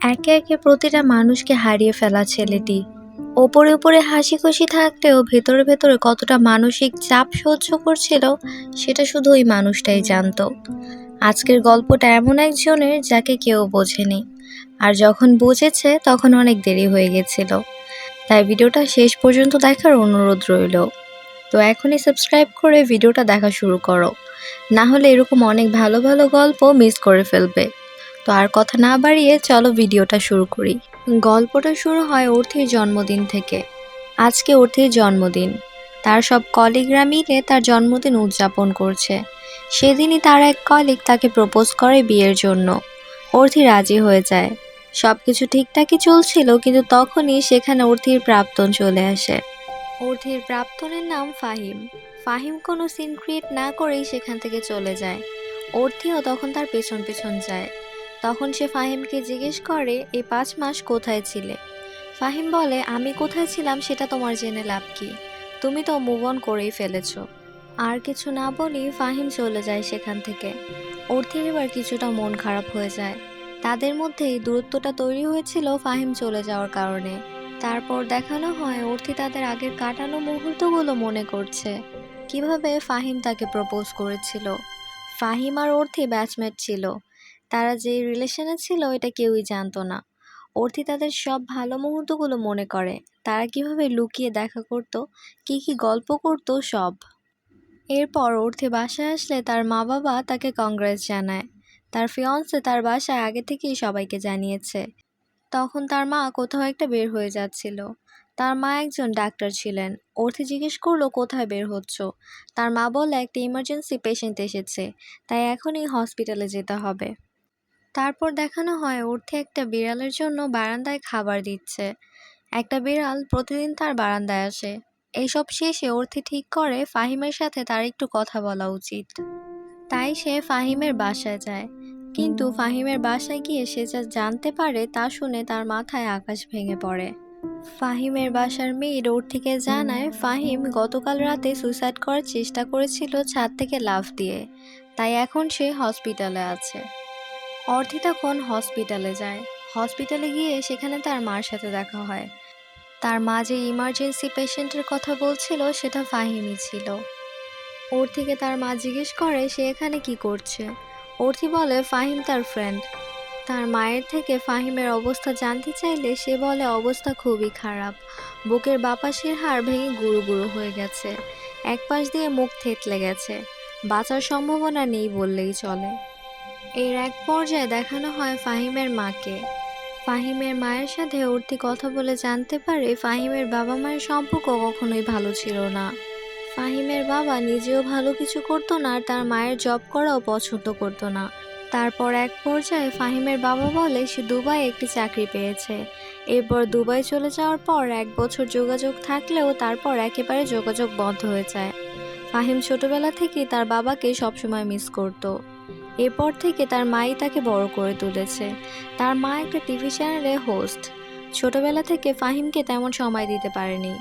একে একে প্রতিটা মানুষকে হারিয়ে ফেলা ছেলেটি। ওপরে ওপরে হাসি খুশি থাকলেও ভেতরে ভেতরে কতটা মানসিক চাপ সহ্য করছিল, সেটা শুধু ওই মানুষটাই জানত। আজকের গল্পটা এমন একজনের যাকে কেউ বোঝেনি। আর যখন বুঝেছে, তখন অনেক দেরি হয়ে গেছিল। তাই ভিডিওটা শেষ পর্যন্ত দেখার অনুরোধ রইল। তো এখনই সাবস্ক্রাইব করে ভিডিওটা দেখা শুরু করো। না হলে এরকম অনেক ভালো ভালো গল্প মিস করে ফেলবে। তো আর কথা না বাড়িয়ে চলো ভিডিওটা শুরু করি। গল্পটা শুরু হয় অর্থির জন্মদিন থেকে। আজকে অর্থির জন্মদিন। তার সব কলিগরা মিলে তার জন্মদিন উদযাপন করছে। সেদিনই তার এক কলিগ তাকে প্রপোজ করে বিয়ের জন্য। অর্থি রাজি হয়ে যায়। সব কিছু ঠিকঠাকই চলছিল, কিন্তু তখনই সেখানে অর্থির প্রাপ্তন চলে আসে। অর্থির প্রাপ্তনের নাম ফাহিম। ফাহিম কোনো সিন ক্রিয়েট না করেই সেখান থেকে চলে যায়। অর্থিও তখন তার পেছন পেছন যায়। তখন সে ফাহিমকে জিজ্ঞেস করে, এই পাঁচ মাস কোথায় ছিলে? ফাহিম বলে, আমি কোথায় ছিলাম সেটা তোমার জেনে লাভ কি। তুমি তো মুভ অন করেই ফেলেছ। আর কিছু না বলেই ফাহিম চলে যায় সেখান থেকে। অর্থের এবার কিছুটা মন খারাপ হয়ে যায়। তাদের মধ্যে এই দূরত্বটা তৈরি হয়েছিল ফাহিম চলে যাওয়ার কারণে। তারপর দেখানো হয় অর্থি তাদের আগের কাটানো মুহূর্তগুলো মনে করছে। কীভাবে ফাহিম তাকে প্রপোজ করেছিল? ফাহিম আর অর্থি ব্যাচমেট ছিল। তারা যে রিলেশনে ছিল, এটা কেউই জানতো না। অর্থি তাদের সব ভালো মুহূর্তগুলো মনে করে। তারা কীভাবে লুকিয়ে দেখা করত, কি কি গল্প করত, সব। এরপর অর্থি বাসায় আসলে তার মা বাবা তাকে কংগ্রেস জানায়। তার ফিয়ন্সে তার বাসায় আগে থেকেই সবাইকে জানিয়েছে। তখন তার মা কোথাও একটা বের হয়ে যাচ্ছিল। তার মা একজন ডাক্তার ছিলেন। অর্থি জিজ্ঞেস করল, কোথায় বের হচ্ছ? তার মা বললে একটা ইমার্জেন্সি পেশেন্ট এসেছে। তাই এখনই হসপিটালে যেতে হবে। তারপর দেখানো হয় অর্থে একটা বিড়ালের জন্য বারান্দায় খাবার দিচ্ছে। একটা বিড়াল প্রতিদিন তার বারান্দায় আসে। এইসব শেষে অর্থি ঠিক করে ফাহিমের সাথে তার একটু কথা বলা উচিত। তাই সে ফাহিমের বাসায় যায়। কিন্তু ফাহিমের বাসায় গিয়ে সে যা জানতে পারে তা শুনে তার মাথায় আকাশ ভেঙে পড়ে। ফাহিমের বাসার মেয়ে অর্থিকে জানায় ফাহিম গতকাল রাতে সুইসাইড করার চেষ্টা করেছিল ছাদ থেকে লাফ দিয়ে। তাই এখন সে হসপিটালে আছে। অর্থি তখন হসপিটালে যায়? হসপিটালে গিয়ে সেখানে তার মার সাথে দেখা হয়। তার মা যে ইমার্জেন্সি পেশেন্টের কথা বলছিল, সেটা ফাহিমই ছিল। অর্থিকে তার মা জিজ্ঞেস করে, সে এখানে কি করছে? অর্থি বলে, ফাহিম তার ফ্রেন্ড তার মায়ের থেকে ফাহিমের অবস্থা জানতে চাইলে সে বলে, অবস্থা খুবই খারাপ। বুকের বাপাসের হাড় ভেঙে গুঁড়ো গুঁড়ো হয়ে গেছে। এক পাশ দিয়ে মুখ থেতলে গেছে। বাঁচার সম্ভাবনা নেই বললেই চলে। এর এক পর্যায়ে দেখানো হয় ফাহিমের মাকে। ফাহিমের মায়ের সাথে অর্থি কথা বলে জানতে পারে ফাহিমের বাবা মায়ের সম্পর্ক কখনোই ভালো ছিল না। ফাহিমের বাবা নিজেও ভালো কিছু করতো না আর তার মায়ের জব করাও পছন্দ করতো না। তারপর এক পর্যায়ে ফাহিমের বাবা বলে, সে দুবাই একটি চাকরি পেয়েছে। এরপর দুবাই চলে যাওয়ার পর এক বছর যোগাযোগ থাকলেও তারপর একেবারে যোগাযোগ বন্ধ হয়ে যায়। ফাহিম ছোটবেলা থেকেই তার বাবাকে সবসময় মিস করতো। এরপর থেকে তার মাই তাকে বড় করে তুলেছে। তার মা একটা টিভি চ্যানেলে হোস্ট ছোটবেলা থেকে ফাহিমকে তেমন সময় দিতে পারেনি।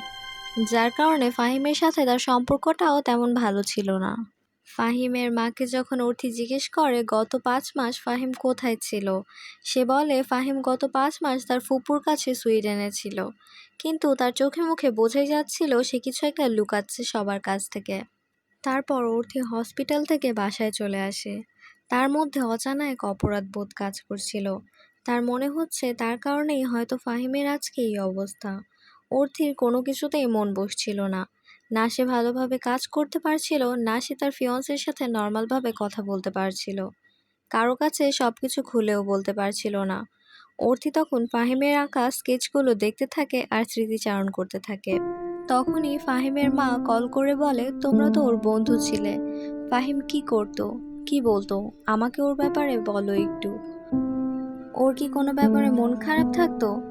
যার কারণে ফাহিমের সাথে তার সম্পর্কটাও তেমন ভালো ছিল না। ফাহিমের মাকে যখন অর্থি জিজ্ঞেস করে, গত পাঁচ মাস ফাহিম কোথায় ছিল? সে বলে, ফাহিম গত পাঁচ মাস তার ফুপুর কাছে সুইডেনে ছিল। কিন্তু তার চোখে মুখে বোঝাই যাচ্ছিল সে কিছু একটা লুকাচ্ছে সবার কাছ থেকে। তারপর অর্থি হসপিটাল থেকে বাসায় চলে আসে। তার মধ্যে অজানা এক অপরাধ বোধ কাজ করছিল। তার মনে হচ্ছে তার কারণেই হয়তো ফাহিমের আজকে এই অবস্থা। অর্থির কোনো কিছুতেই মন বসছিল না। না সে ভালোভাবে কাজ করতে পারছিল, না সে তার ফিয়ন্সের সাথে নর্মালভাবে কথা বলতে পারছিল। কারও কাছে সব কিছু খুলেও বলতে পারছিল না। অর্থি তখন ফাহিমের আঁকা স্কেচগুলো দেখতে থাকে আর স্মৃতিচারণ করতে থাকে। তখনই ফাহিমের মা কল করে বলে, তোমরা তো ওর বন্ধু ছিলে। ফাহিম কি করতো? কি বলতো? আমাকে ওর ব্যাপারে বলো একটু। ওর কি কোনো ব্যাপারে মন খারাপ থাকতো?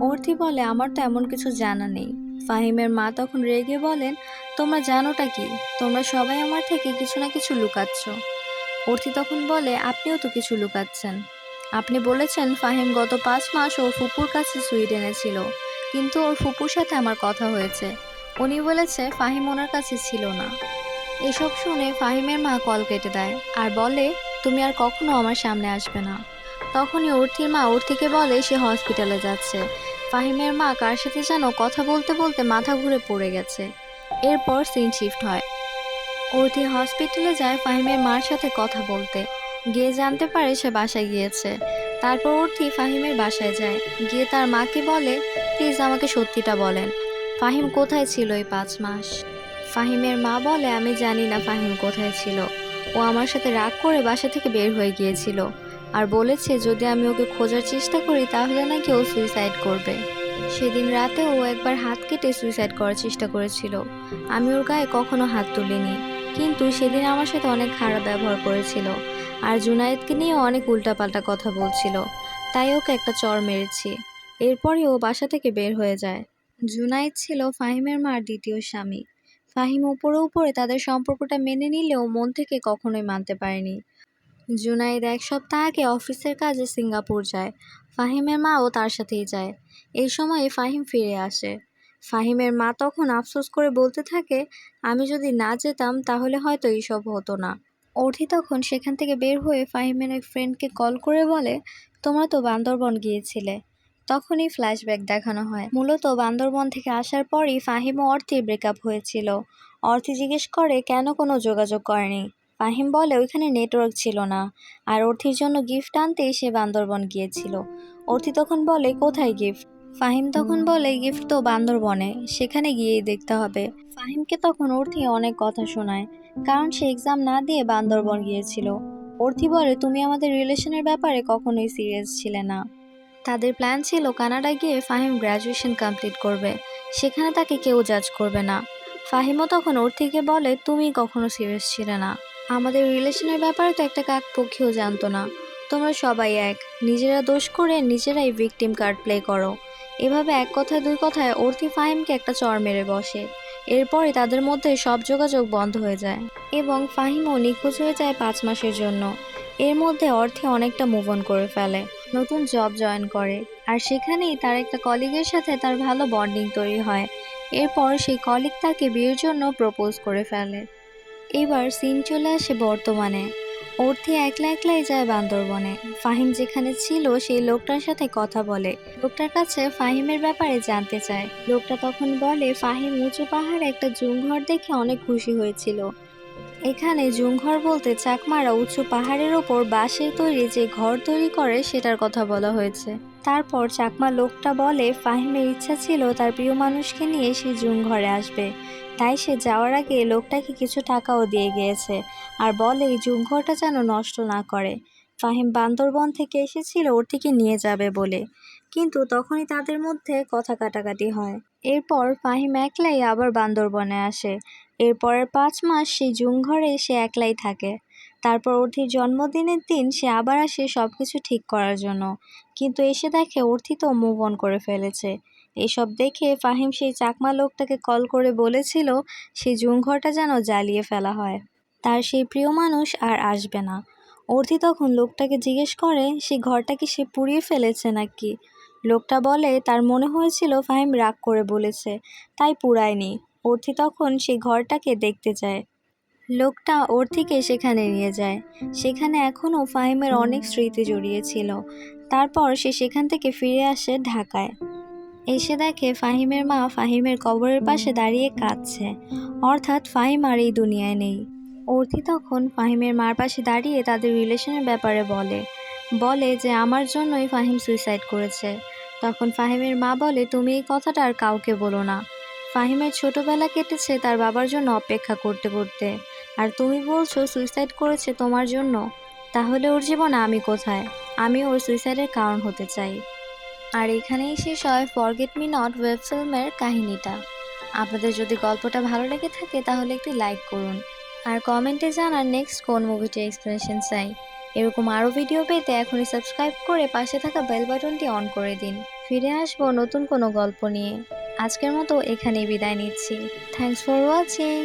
অর্থি বলে, আমার তো এমন কিছু জানা নেই। ফাহিমের মা তখন রেগে বলেন, তোমরা জানোটা কি? তোমরা সবাই আমার থেকে কিছু না কিছু লুকাচ্ছ। অর্থি তখন বলে, আপনিও তো কিছু লুকাচ্ছেন। আপনি বলেছেন, ফাহিম গত পাঁচ মাস ওর ফুপুর কাছে সুইডেনে ছিল কিন্তু ওর ফুপুর সাথে আমার কথা হয়েছে। উনি বলেছে, ফাহিম ওনার কাছে ছিল না। এসব শুনে ফাহিমের মা কল কেটে দেয় আর বলে, তুমি আর কখনো আমার সামনে আসবে না। তখনই অর্থির মা অর্থিকে বলে, সে হসপিটালে যাচ্ছে। ফাহিমের মা কার সাথে যেন কথা বলতে বলতে মাথা ঘুরে পড়ে গেছে। এরপর সিন শিফট হয়। অর্থি হসপিটালে যায় ফাহিমের মার সাথে কথা বলতে। গিয়ে জানতে পারে সে বাসায় গিয়েছে। তারপর অর্থি ফাহিমের বাসায় যায়। গিয়ে তার মাকে বলে, প্লিজ আমাকে সত্যিটা বলেন। ফাহিম কোথায় ছিল এই পাঁচ মাস? ফাহিমের মা বলে, আমি জানি না ফাহিম কোথায় ছিল। ও আমার সাথে রাগ করে বাসা থেকে বের হয়ে গিয়েছিল। আর বলেছে, যদি আমি ওকে খোঁজার চেষ্টা করি, তাহলে নাকি ও সুইসাইড করবে। সেদিন রাতে ও একবার হাত কেটে সুইসাইড করার চেষ্টা করেছিল। আমি ওর গায়ে কখনো হাত তুলিনি। কিন্তু সেদিন আমার সাথে অনেক খারাপ ব্যবহার করেছিল। আর জুনায়েদকে নিয়ে অনেক উল্টাপাল্টা কথা বলছিল। তাই ওকে একটা চর মেরেছি। এরপরই ও বাসা থেকে বের হয়ে যায়। জুনায়েদ ছিল ফাহিমের মার দ্বিতীয় স্বামী। ফাহিম উপরে উপরে তাদের সম্পর্কটা মেনে নিলেও মন থেকে কখনোই মানতে পারেনি। জুনাইদ এক সপ্তাহ আগে অফিসের কাজে সিঙ্গাপুর যায়। ফাহিমের মাও তার সাথেই যায়। এই সময়ে ফাহিম ফিরে আসে। ফাহিমের মা তখন আফসোস করে বলতে থাকে, আমি যদি না যেতাম তাহলে হয়তো এইসব হতো না। অর্থি তখন সেখান থেকে বের হয়ে ফাহিমের এক ফ্রেন্ডকে কল করে বলে, তোমরা তো বান্দরবন গিয়েছিলে। তখনই ফ্ল্যাশব্যাক দেখানো হয়। মূলত বান্দরবন থেকে আসার পরই ফাহিম ও অর্থির ব্রেকআপ হয়েছিল। অর্থি জিজ্ঞেস করে, কেন কোনো যোগাযোগ করেনি? ফাহিম বলে, ওইখানে নেটওয়ার্ক ছিল না। আর অর্থির জন্য গিফট আনতেই সে বান্দরবন গিয়েছিল। অর্থি তখন বলে, কোথায় গিফট ফাহিম তখন বলে গিফট তো বান্দরবনে, সেখানে গিয়েই দেখতে হবে। ফাহিমকে তখন অর্থি অনেক কথা শোনায়, কারণ সে এক্সাম না দিয়ে বান্দরবন গিয়েছিল। অর্থি বলে, তুমি আমাদের রিলেশনের ব্যাপারে কখনোই সিরিয়াস ছিলে না। তাদের প্ল্যান ছিল কানাডা গিয়ে ফাহিম গ্র্যাজুয়েশন কমপ্লিট করবে। সেখানে তাকে কেউ জাজ করবে না। ফাহিমও তখন অর্থিকে বলে, তুমি কখনো সিরিয়াস ছিলে না। আমাদের রিলেশনের ব্যাপারে তো একটা কাক পক্ষীও জানতো না। তোমরা সবাই এক। নিজেরা দোষ করে নিজেরাই ভিকটিম কার্ড প্লে করো। এভাবে এক কথায় দুই কথায় অর্থি ফাহিমকে একটা চর মেরে বসে। এরপরে তাদের মধ্যে সব যোগাযোগ বন্ধ হয়ে যায় এবং ফাহিমও নিখোঁজ হয়ে যায় পাঁচ মাসের জন্য। এর মধ্যে অর্থে অনেকটা মুভ অন করে ফেলে। নতুন জব জয়েন করে। আর সেখানেই তার একটা কলিগের সাথে তার ভালো বন্ডিং তৈরি হয়। এরপর সেই কলিগ তাকে বিয়ের জন্য প্রপোজ করে ফেলে। এবার সিন চলে আসে বর্তমানে। অর্থে একলা একলাই যায় বান্দরবনে। ফাহিম যেখানে ছিল, সেই লোকটার সাথে কথা বলে। লোকটার কাছে ফাহিমের ব্যাপারে জানতে চায়। লোকটা তখন বলে, ফাহিম উঁচু পাহাড়ে একটা জুমঘর দেখে অনেক খুশি হয়েছিল। এখানে জুমঘর বলতে চাকমারা উঁচু পাহাড়ের ওপর বাঁশের তৈরি যে ঘর তৈরি করে, সেটার কথা বলা হয়েছে। তারপর চাকমা লোকটা বলে, ফাহিমের ইচ্ছা ছিল তার প্রিয় মানুষকে নিয়ে সে জুমঘরে আসবে। তাই সে যাওয়ার আগে লোকটাকে কিছু টাকাও দিয়ে গিয়েছে আর বলে, এই জুমঘরটা যেন নষ্ট না করে। ফাহিম বান্দরবন থেকে এসেছিল, ওর থেকে নিয়ে যাবে বলে। কিন্তু তখনই তাদের মধ্যে কথা কাটাকাটি হয়। এরপর ফাহিম একলাই আবার বান্দরবনে আসে। এরপরের পাঁচ মাস সেই জুম ঘরে সে একলাই থাকে। তারপর অর্থির জন্মদিনের দিন সে আবার আসে সব কিছু ঠিক করার জন্য। কিন্তু এসে দেখে অর্থি তো মুভ অন করে ফেলেছে। এসব দেখে ফাহিম সেই চাকমা লোকটাকে কল করে বলেছিল, সেই জুমঘরটা যেন জ্বালিয়ে ফেলা হয়। তার সেই প্রিয় মানুষ আর আসবে না। অর্থি তখন লোকটাকে জিজ্ঞেস করে, সেই ঘরটা কি সে পুড়িয়ে ফেলেছে নাকি? লোকটা বলে, তার মনে হয়েছিল ফাহিম রাগ করে বলেছে, তাই পুড়ায়নি। অর্থি তখন সেই ঘরটাকে দেখতে যায় লোকটা অর্থিকে সেখানে নিয়ে যায়। সেখানে এখনও ফাহিমের অনেক স্মৃতি জড়িয়ে ছিল তারপর সে সেখান থেকে ফিরে আসে ঢাকায়। এসে দেখে ফাহিমের মা ফাহিমের কবরের পাশে দাঁড়িয়ে কাঁদছে। অর্থাৎ ফাহিম আর এই দুনিয়ায় নেই। অর্থি তখন ফাহিমের মার পাশে দাঁড়িয়ে তাদের রিলেশনের ব্যাপারে বলে। বলে যে, আমার জন্যই ফাহিম সুইসাইড করেছে। তখন ফাহিমের মা বলে, তুমি এই কথাটা আর কাউকে বলো না। ফাহিমের ছোটবেলা কেটেছে তার বাবার জন্য অপেক্ষা করতে করতে। আর তুমি বলছো সুইসাইড করেছে তোমার জন্য? তাহলে ওর জীবন আমি কোথায়? আমি ওর সুইসাইডের কারণ হতে চাই। আর এখানেই শেষ হয় ফরগেট মি নট ওয়েব ফিল্মের কাহিনীটা। আপনাদের যদি গল্পটা ভালো লেগে থাকে তাহলে একটি লাইক করুন। আর কমেন্টে জানান নেক্সট কোন মুভিটি এক্সপ্লেনেশন চাই। এরকম আরও ভিডিও পেতে এখনই সাবস্ক্রাইব করে পাশে থাকা বেল বাটনটি অন করে দিন। ফিরে আসব নতুন কোনো গল্প নিয়ে। আজকের মতো এখানেই বিদায় নিচ্ছি। Thanks for watching